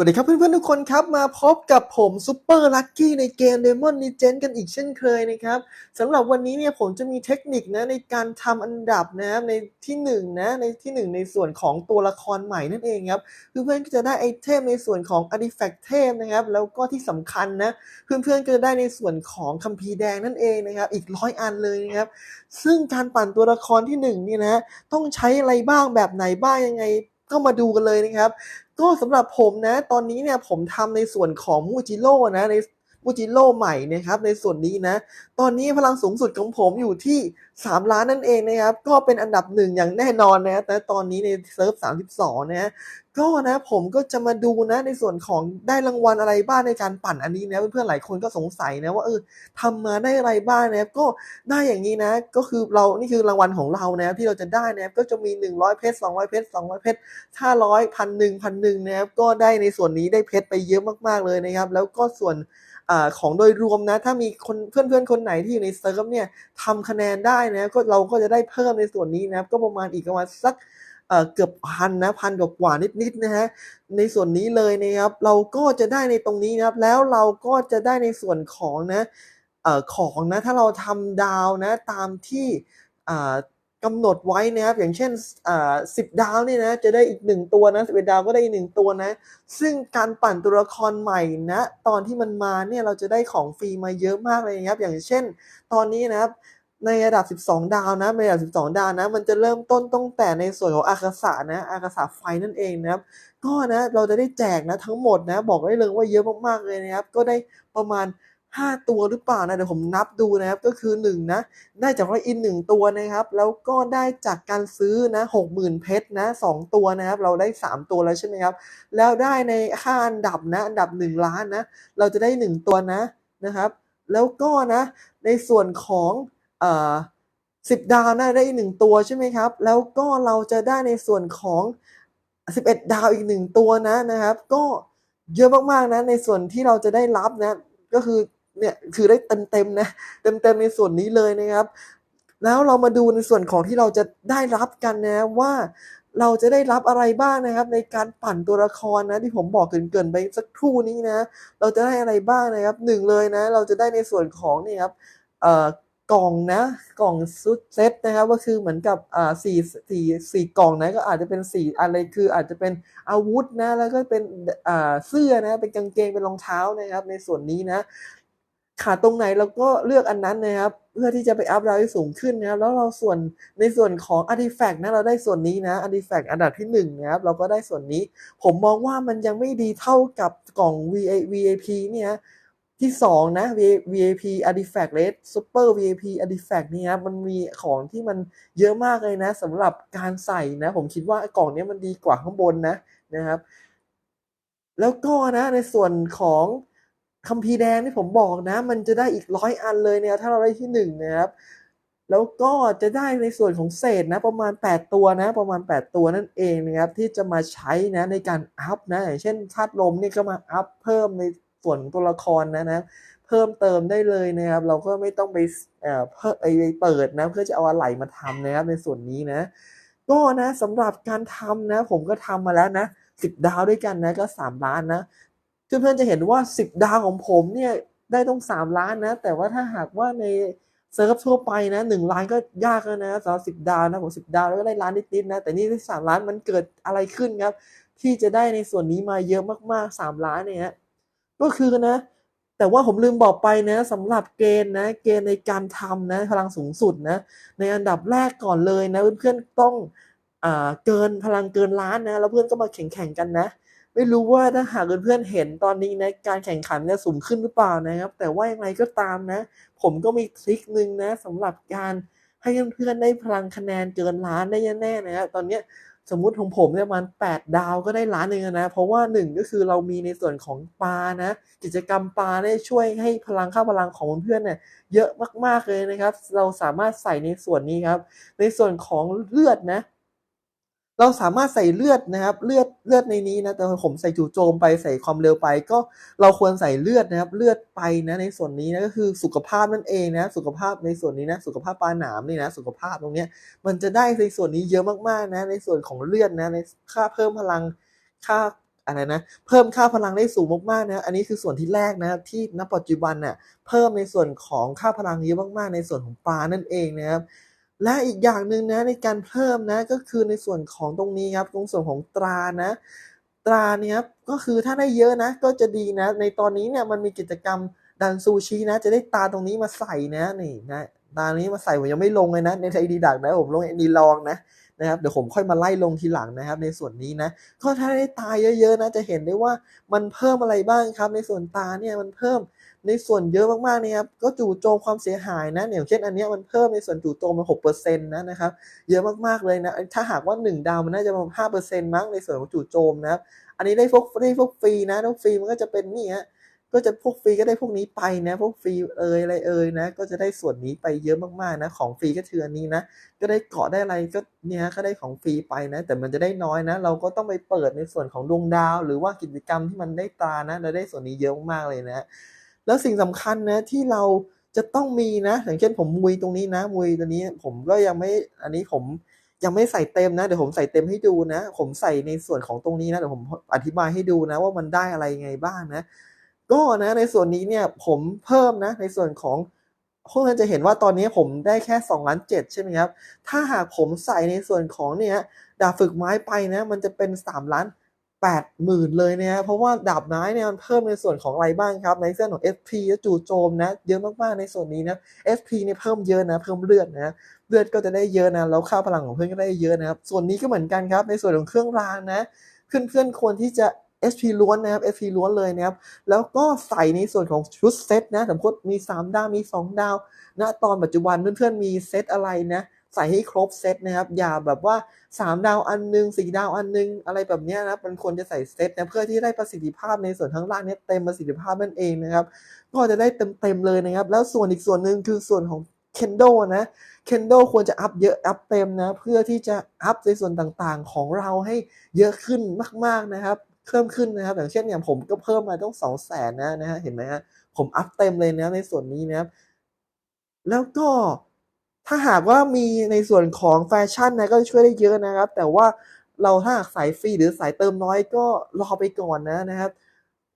สวัสดีครับเพื่อนๆทุกคนครับ มาพบกับผมซูเปอร์ลัคกี้ในเกม Demon Legend กันอีกเช่นเคยนะครับสำหรับวันนี้เนี่ยผมจะมีเทคนิคนะในการทำอันดับนะครับในที่หนึ่งนะในที่หนึ่งในส่วนของตัวละครใหม่นั่นเองครับเพื่อนๆก็จะได้ไอเทมในส่วนของ Artifact เทมนะครับแล้วก็ที่สำคัญนะเพื่อนๆก็จะได้ในส่วนของคัมภีร์แดงนั่นเองนะครับอีกร้อยอันเลยนะครับซึ่งการปั่นตัวละครที่หนึ่งนี่นะต้องใช้อะไรบ้างแบบไหนบ้างยังไงก็มาดูกันเลยนะครับ ก็สำหรับผมนะ ตอนนี้เนี่ยผมทำในส่วนของมูจิโร่นะใน มูจิโร่ใหม่นะครับในส่วนนี้นะ ตอนนี้พลังสูงสุดของผมอยู่ที่ 3 ล้านนั่นเองนะครับ ก็เป็นอันดับหนึ่งอย่างแน่นอนนะแต่ตอนนี้ในเซิร์ฟ 32 นะก็นะผมก็จะมาดูนะในส่วนของได้รางวัลอะไรบ้างในการปั่นอันนี้นะเพื่อนๆหลายคนก็สงสัยนะว่าเออทำมาได้อะไรบ้างนะครับก็ได้อย่างนี้นะก็คือเรานี่คือรางวัลของเรานะที่เราจะได้นะก็จะมี 100 เพชร200 เพชร200 เพชรห้าร้อยพันหนึ่งพันหนึ่งนะครับก็ได้ในส่วนนี้ได้เพชรไปเยอะมากๆเลยนะครับ แล้วก็ส่วน อของโดยรวมนะ ถ้ามีคนเพื่อนๆ คนไหนที่อยู่ในเซิร์ฟเนี่ยทำคะแนนได้นะก็เราก็จะได้เพิ่มในส่วนนี้นะครับ ก็ประมาณอีกประมาณสักเกือบพันนะพันกว่านิดๆนะฮะในส่วนนี้เลยนะครับ เราก็จะได้ในตรงนี้นะครับ แล้วเราก็จะได้ในส่วนของนะอ่อของนะถ้าเราทำดาวนะตามที่ กำหนดไว้นะครับ อย่างเช่นอ่าสิบดาวนี่นะจะได้อีกหนึ่งตัวนะสิบเอ็ดดาวก็ได้อีกหนึ่งตัวนะ ซึ่งการปั่นตัวละครใหม่นะตอนที่มันมาเนี่ยเราจะได้ของฟรีมาเยอะมากเลยนะครับ อย่างเช่น ตอนนี้นะครับในระดับ 12 ดาวนะในระดับ 12 ดาวนะ มันจะเริ่มต้นตั้งแต่ในส่วนของอากาศะนะ อากาศะไฟนั่นเองนะครับ ก็นะ เราจะได้แจกนะทั้งหมดนะ บอกได้เลยว่าเยอะมากๆเลยนะครับ ก็ได้ประมาณ 5 ตัวหรือเปล่านะเดี๋ยวผมนับดูนะครับก็คือ1นะได้จากรอยอิน 1 ตัวนะครับ แล้วก็ได้จากการซื้อนะ60,000 เพชรนะ2ตัวนะครับ เราได้ 3 ตัวแล้วใช่ไหมครับ แล้วได้ในค่าอันดับนะอันดับ 1 ล้านนะ เราจะได้ 1 ตัวนะนะครับ แล้วก็นะในส่วนของเอ่อสิบดาวนะได้อีกหนึ่งตัวใช่ไหมครับ แล้วก็เราจะได้ในส่วนของสิบเอ็ดดาวอีกหนึ่งตัวนะนะครับ ก็เยอะมากๆนะในส่วนที่เราจะได้รับนะก็คือ เนี่ยคือได้เต็มๆนะเต็มๆในส่วนนี้เลยนะครับ แล้วเรามาดูในส่วนของที่เราจะได้รับกันนะว่าเราจะได้รับอะไรบ้างนะครับ ในการปั่นตัวละครนะที่ผมบอกเกินๆไปสักครู่นี้นะ เราจะได้อะไรบ้างนะครับหนึ่งเลยนะ เราจะได้ในส่วนของนี่ครับกล่องนะกล่องซุดเซตนะครับก็คือเหมือนกับอ่าสี่สี่สี่กล่องนะก็อาจจะเป็นสี่อะไรคืออาจจะเป็นอาวุธนะแล้วก็เป็นอ่าเสื้อนะเป็นกางเกงเป็นรองเท้านะครับในส่วนนี้นะ ขาดตรงไหนเราก็เลือกอันนั้นนะครับ เพื่อที่จะไปอัพดาวให้สูงขึ้นนะครับแล้วเราส่วนในส่วนของ Artifact นะเราได้ส่วนนี้นะ Artifact อันดับที่หนึ่งนะครับเราก็ได้ส่วนนี้ ผมมองว่ามันยังไม่ดีเท่ากับกล่อง VA VIP เนี่ยที่สองนะ V- VIP Artifact Red Super VIP Artifact เนี่ยมันมีของที่มันเยอะมากเลยนะสำหรับการใส่นะ ผมคิดว่ากล่องนี้มันดีกว่าข้างบนนะนะครับ แล้วก็นะในส่วนของ คัมภีร์แดงที่ผมบอกนะ มันจะได้อีกร้อยอันเลยเนี่ยถ้าเราได้ที่หนึ่งนะครับแล้วก็จะได้ในส่วนของเศษนะประมาณ 8 ตัวนะประมาณ 8 ตัวนั่นเองนะครับที่จะมาใช้นะในการอัพนะอย่างเช่นธาตุลมนี่ก็มาอัพเพิ่มในส่วนตัวละครนะนะเพิ่มเติมได้เลยนะครับ เราก็ไม่ต้องไปเอ่อเพิ่มไปเปิดนะเพื่อจะเอาอะไหลมาทำนะครับในส่วนนี้นะ ก็นะสำหรับการทำนะ ผมก็ทำมาแล้วนะสิบดาวด้วยกันนะก็สามล้านนะ เพื่อนๆจะเห็นว่าสิบดาวของผมเนี่ยได้ต้องสามล้านนะ แต่ว่าถ้าหากว่าในเซิร์ฟทั่วไปนะหนึ่งล้านก็ยากแล้วนะสำหรับสิบดาวนะผมสิบดาวแล้วก็ได้ล้านนิดๆนะ แต่นี่ได้สามล้านมันเกิดอะไรขึ้นครับ ที่จะได้ในส่วนนี้มาเยอะมากๆสามล้านเนี่ยก็คือนะ แต่ว่าผมลืมบอกไปนะสำหรับเกณฑ์นะ เกณฑ์ในการทำนะพลังสูงสุดนะ ในอันดับแรกก่อนเลยนะ เพื่อนๆต้องอเกินพลังเกินล้านนะ แล้วเพื่อนก็มาแข่งแข่งกันนะ ไม่รู้ว่าถ้าหากเพื่อนๆเห็นตอนนี้นะการแข่งขันเนี่ยสูงขึ้นหรือเปล่านะครับ แต่ว่ายังไงก็ตามนะ ผมก็มีทริคหนึ่งนะสำหรับการให้เพื่อนๆได้พลังคะแนนเกินล้านได้แน่ๆนะครับตอนนี้สมมุติของผมเนี่ยมาณ8ดาวก็ได้ล้านหนึ่งนะ เพราะว่าหนึ่งก็คือเรามีในส่วนของปลานะ กิจกรรมปลาเนี่ยช่วยให้พลังค่าพลังของเพื่อนเนี่ยเยอะมากๆเลยนะครับ เราสามารถใส่ในส่วนนี้ครับ ในส่วนของเลือดนะ เราสามารถใส่เลือดนะครับเลือดเลือดในนี้นะแต่ผมใส่จู่โจมไปใส่ความเร็วไป ก็เราควรใส่เลือดนะครับเลือดไปนะในส่วนนี้นะก็คือสุขภาพนั่นเองนะสุขภาพในส่วนนี้นะสุขภาพปลาหนามนี่นะสุขภาพตรงเนี้ยมันจะได้ในส่วนนี้เยอะมากๆนะในส่วนของเลือดนะในค่าเพิ่มพลังค่าอะไรนะเพิ่มค่าพลังได้สูงมากๆนะอันนี้คือส่วนที่แรกนะที่ณปัจจุบันน่ะเพิ่มในส่วนของค่าพลังเยอะมากๆ ในส่วนของปลานั่นเองนะครับ และอีกอย่างหนึ่งนะในการเพิ่มนะก็คือในส่วนของตรงนี้ครับตรงส่วนของตรานะ ตราเนี่ยครับก็คือถ้าได้เยอะนะก็จะดีนะ ในตอนนี้เนี่ยมันมีกิจกรรมดันซูชินะ จะได้ตาตรงนี้มาใส่นะนี่นะตานี้มาใส่ผมยังไม่ลงเลยนะในไทยดีดักนะผมลงไอ้นีลองนะนะครับเดี๋ยวผมค่อยมาไล่ลงทีหลังนะครับ ในส่วนนี้นะก็ถ้าได้ตาเยอะๆนะจะเห็นได้ว่ามันเพิ่มอะไรบ้างครับ ในส่วนตาเนี่ยมันเพิ่ม ในส่วนเยอะมากๆเนี่ยครับก็จู่โจมความเสียหายนะอย่างเช่นอันนี้มันเพิ่มในส่วนจู่โจมมาหกเปอร์เซ็นต์นะนะครับเยอะมากๆเลยนะถ้าหากว่า1ดาวมันน่าจะประมาณห้าเปอร์เซ็นต์มั้งในส่วนของจู่โจมนะครับอันนี้ได้พวกได้พวกฟรีนะพวกฟรีมันก็จะเป็นนี่ฮะก็จะพวกฟรีก็ได้พวกนี้ไปนะ พวกฟรีเอยอะไรเอยนะ ก็จะได้ส่วนนี้ไปเยอะมากๆนะของฟรีก็คืออันนี้นะ ก็ได้เกาะได้อะไรก็เนี่ยก็ได้ของฟรีไปนะ แต่มันจะได้น้อยนะ เราก็ต้องไปเปิดในส่วนของดวงดาว หรือว่ากิจกรรมที่มันได้ตานะเราได้ส่วนนี้เยอะมากเลยนะ แล้วสิ่งสำคัญนะที่เราจะต้องมีนะ อย่างเช่นผมมุยตรงนี้นะ มุยตัวนี้ผมก็ยังไม่อันนี้ผมยังไม่ใส่เต็มนะ เดี๋ยวผมใส่เต็มให้ดูนะ ผมใส่ในส่วนของตรงนี้นะเดี๋ยวผมอธิบายให้ดูนะว่ามันได้อะไรไงบ้างนะ ก็นะในส่วนนี้เนี่ยผมเพิ่มนะในส่วนของพวกนั้นจะเห็นว่าตอนนี้ผมได้แค่2ล้าน7ใช่ไหมครับ ถ้าหากผมใส่ในส่วนของเนี่ยดาบฝึกไม้ไปนะ มันจะเป็น3ล้าน 8 หมื่นเลยนะเพราะว่าดาบไม้เนี่ยมันเพิ่มในส่วนของอะไรบ้างครับ ในเรื่องของ FP และจู่โจมนะเยอะมากๆในส่วนนี้นะ FP เนี่ยเพิ่มเยอะนะเพิ่มเลือดนะเลือดก็จะได้เยอะนะแล้วค่าพลังของเพื่อนก็ได้เยอะนะครับส่วนนี้ก็เหมือนกันครับในส่วนของเครื่องรางนะเพื่อนๆควรที่จะ SP ล้วนนะครับ SP ล้วนเลยนะครับ แล้วก็ใส่ในส่วนของชุดเซตนะสมมติมี 3 ดาว มี 2 ดาวณตอนปัจจุบันเพื่อนๆมีเซตอะไรนะ ใส่ให้ครบเซตนะครับ อย่าแบบว่า 3 ดาวอันหนึง4ดาวอันหนึง อะไรแบบนี้นะมันควรจะใส่เซตนะเพื่อที่ได้ประสิทธิภาพในส่วนข้างล่างนี้เต็มประสิทธิภาพนั่นเองนะครับ ก็จะได้เต็มๆเลยนะครับ แล้วส่วนอีกส่วนหนึ่งคือส่วนของ Kendo นะ Kendo ควรจะอัพเยอะอัพเต็มนะ เพื่อที่จะอัพในส่วนต่างๆของเราให้เยอะขึ้นมากๆนะครับเพิ่มขึ้นนะครับ อย่างเช่นอย่างผมก็เพิ่มมาต้อง200,000นะนะฮะเห็นไหมฮะผมอัพเต็มเลยนะในส่วนนี้นะครับ แล้วก็ ถ้าหากว่ามีในส่วนของแฟชั่นนะก็ช่วยได้เยอะนะครับ แต่ว่าเราถ้าหากสายฟรีหรือสายเติมน้อยก็รอไปก่อนนะนะครับ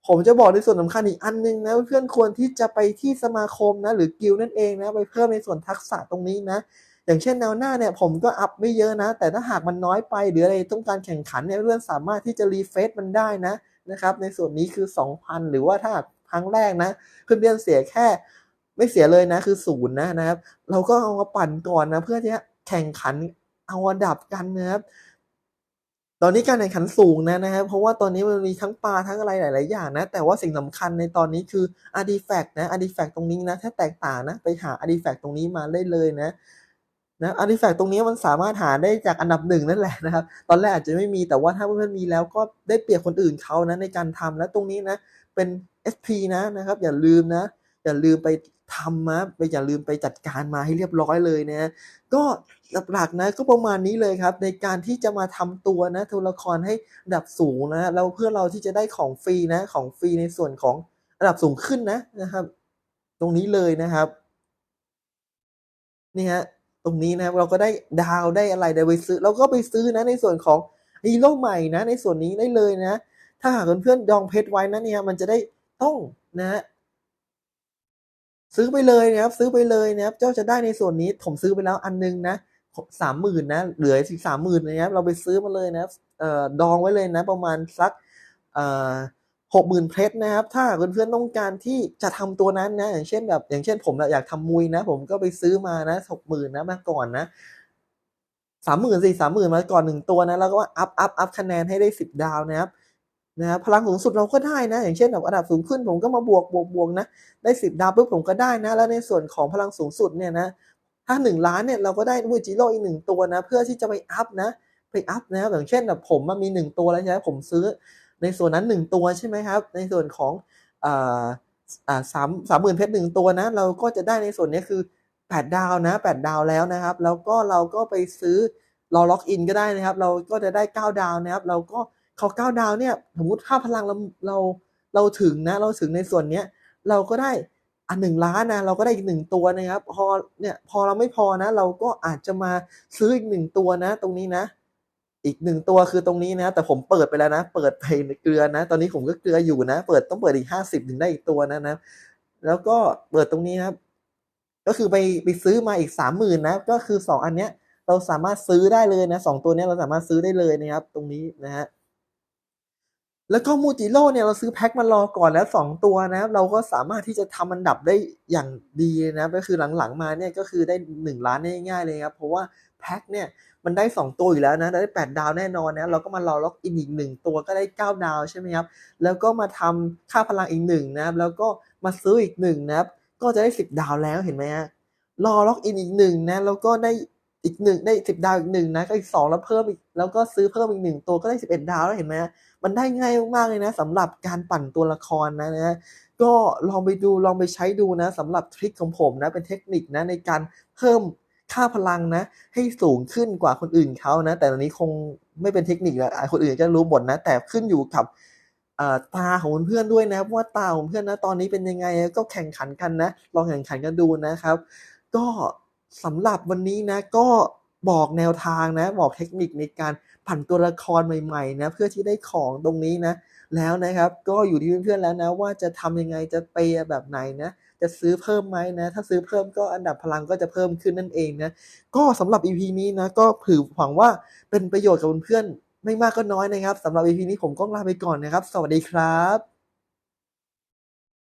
ผมจะบอกในส่วนสำคัญอีกอันหนึงนะเพื่อนควรที่จะไปที่สมาคมนะหรือกิลนั่นเองนะไปเพิ่มในส่วนทักษะตรงนี้นะ อย่างเช่นแนวหน้าเนี่ยผมก็อัพไม่เยอะนะ แต่ถ้าหากมันน้อยไปหรืออะไรต้องการแข่งขันเนี่ยเพื่อนสามารถที่จะรีเฟซมันได้นะนะครับ ในส่วนนี้คือ 2,000 หรือว่าถ้าครั้งแรกนะเพื่อนๆเสียแค่ ไม่เสียเลยนะคือศูนย์นะนะครับ เราก็เอามาปั่นก่อนนะ เพื่อที่จะแข่งขันเอาอันดับกันนะครับ ตอนนี้การแข่งขันสูงนะนะครับ เพราะว่าตอนนี้มันมีทั้งปลาทั้งอะไรหลาย ๆ อย่างนะ แต่ว่าสิ่งสำคัญในตอนนี้คือ artifact นะ artifact ตรงนี้นะ ถ้าแตกต่างนะ ไปหา artifact ตรงนี้มาได้เลยนะนะ artifact ตรงนี้มันสามารถหาได้จากอันดับหนึ่งนั่นแหละนะครับ ตอนแรกอาจจะไม่มีแต่ว่าถ้าเพื่อนๆมีแล้วก็ได้เปรียบคนอื่นเขานะในการทำและตรงนี้นะ เป็น SP นะนะครับ อย่าลืมนะ อย่าลืมไปทำนะไปอย่าลืมไปจัดการมาให้เรียบร้อยเลยนะ ก็หลักๆนะก็ประมาณนี้เลยครับ ในการที่จะมาทำตัวนะตัวละครให้ระดับสูงนะแล้วเพื่อเราที่จะได้ของฟรีนะ ของฟรีในส่วนของระดับสูงขึ้นนะนะครับ ตรงนี้เลยนะครับนี่ฮะตรงนี้นะครับเราก็ได้ดาวได้อะไรได้ไปซื้อเราก็ไปซื้อนะในส่วนของฮีโร่ใหม่นะ ในส่วนนี้ได้เลยนะ ถ้าหากเพื่อนๆดองเพชรไว้นะเนี่ยมันจะได้ต้องนะ ซื้อไปเลยนะครับ ซื้อไปเลยนะครับ เจ้าจะได้ในส่วนนี้ผมซื้อไปแล้วอันนึงนะสามหมื่นนะ เหลือสิบสามหมื่นนะครับ เราไปซื้อมาเลยนะครับเอ่อดองไว้เลยนะ ประมาณสักเอ่อหกหมื่นเพชรนะครับ ถ้าเพื่อนๆต้องการที่จะทำตัวนั้นนะ อย่างเช่นแบบ อย่างเช่นผมอยากทำมุยนะ ผมก็ไปซื้อมานะหกหมื่นนะมาก่อนนะสามหมื่นสี่สามหมื่นมาก่อนหนึ่งตัวนะ แล้วก็อัพอัพอัพคะแนนให้ได้สิบดาวนะครับ นะพลังสูงสุดเราก็ได้นะ อย่างเช่นแบบอันดับสูงขึ้นผมก็มาบวกบวกบวกนะได้สิบดาวปุ๊บผมก็ได้นะ แล้วในส่วนของพลังสูงสุดเนี่ยนะถ้าหนึ่งล้านเนี่ยเราก็ได้มูจิโร่อีกหนึ่งตัวนะ เพื่อที่จะไปอัพนะไปอัพนะครับอย่างเช่นแบบผมมันมีหนึ่งตัวแล้วใช่ไหมผมซื้อ ในส่วนนั้นหนึ่งตัวใช่ไหมครับ ในส่วนของอ่าอ่าสามสามหมื่นเพชรหนึ่งตัวนะ เราก็จะได้ในส่วนนี้คือแปดดาวนะแปดดาวแล้วนะครับ แล้วก็เราก็ไปซื้อรอล็อกอินก็ได้นะครับ เราก็จะได้เก้าดาวนะครับ เราก็ เขาเก้าดาวเนี่ยสมมติค่าพลังเราเราเราถึงนะ เราถึงในส่วนเนี้ย เราก็ได้อันหนึ่งล้านนะเราก็ได้อีกหนึ่งตัวนะครับ พอเนี่ยพอเราไม่พอนะ เราก็อาจจะมาซื้ออีกหนึ่งตัวนะ ตรงนี้นะ อีกหนึ่งตัวคือตรงนี้นะ แต่ผมเปิดไปแล้วนะ เปิดไปเกลือนะ ตอนนี้ผมก็เกลืออยู่นะ เปิดต้องเปิดอีกห้าสิบถึงได้อีกตัวนะนะแล้วก็เปิดตรงนี้ครับ ก็คือไปไปซื้อมาอีกสามหมื่นนะ ก็คือสองอันเนี้ย เราสามารถซื้อได้เลยนะสองตัวเนี้ยเราสามารถซื้อได้เลยนะครับ ตรงนี้นะฮะ แล้วก็มูจิโร่เนี่ยเราซื้อแพ็คมารอก่อนแล้วสองตัวนะครับ เราก็สามารถที่จะทำอันดับได้อย่างดีนะก็คือหลังๆมาเนี่ยก็คือได้หนึ่งล้านง่ายๆเลยครับ เพราะว่าแพ็คเนี่ยมันได้สองตัวอยู่แล้วนะ ได้แปดดาวแน่นอนนะเราก็มารอล็อกอินอีกหนึ่งตัวก็ได้เก้าดาวใช่ไหมครับ แล้วก็มาทำค่าพลังอีกหนึ่งนะครับ แล้วก็มาซื้ออีกหนึ่งนะครับ ก็จะได้สิบดาวแล้วเห็นไหมฮะรอล็อกอินอีกหนึ่งนะแล้วก็ได้ อีกหนึ่งได้สิบดาวอีกหนึ่งนะก็อีกสองแล้วเพิ่มอีกแล้วก็ซื้อเพิ่มอีกหนึ่งตัวก็ได้สิบเอ็ดดาวแล้วเห็นไหมมันได้ง่ายมากๆเลยนะสำหรับการปั่นตัวละครนะนะก็ลองไปดูลองไปใช้ดูนะสำหรับทริคของผมนะเป็นเทคนิคนะในการเพิ่มค่าพลังนะ ให้สูงขึ้นกว่าคนอื่นเขานะ แต่ตอนนี้คงไม่เป็นเทคนิคแล้วคนอื่นจะรู้หมดนะ แต่ขึ้นอยู่กับตาของเพื่อนด้วยนะว่าตาของเพื่อนนะตอนนี้เป็นยังไงก็แข่งขันกันนะ ลองแข่งขันกันดูนะครับ ก็ สำหรับวันนี้นะก็บอกแนวทางนะ บอกเทคนิคในการผันตัวละครใหม่ๆนะเพื่อที่ได้ของตรงนี้นะ แล้วนะครับก็อยู่ที่เพื่อนๆแล้วนะ ว่าจะทำยังไงจะเปย์แบบไหนนะ จะซื้อเพิ่มไหมนะ ถ้าซื้อเพิ่มก็อันดับพลังก็จะเพิ่มขึ้นนั่นเองนะ ก็สำหรับ EP นี้นะ ก็ถือหวังว่าเป็นประโยชน์กับเพื่อนๆไม่มากก็น้อยนะครับสำหรับ EP นี้ผมก็ลาไปก่อนนะครับ สวัสดีครับ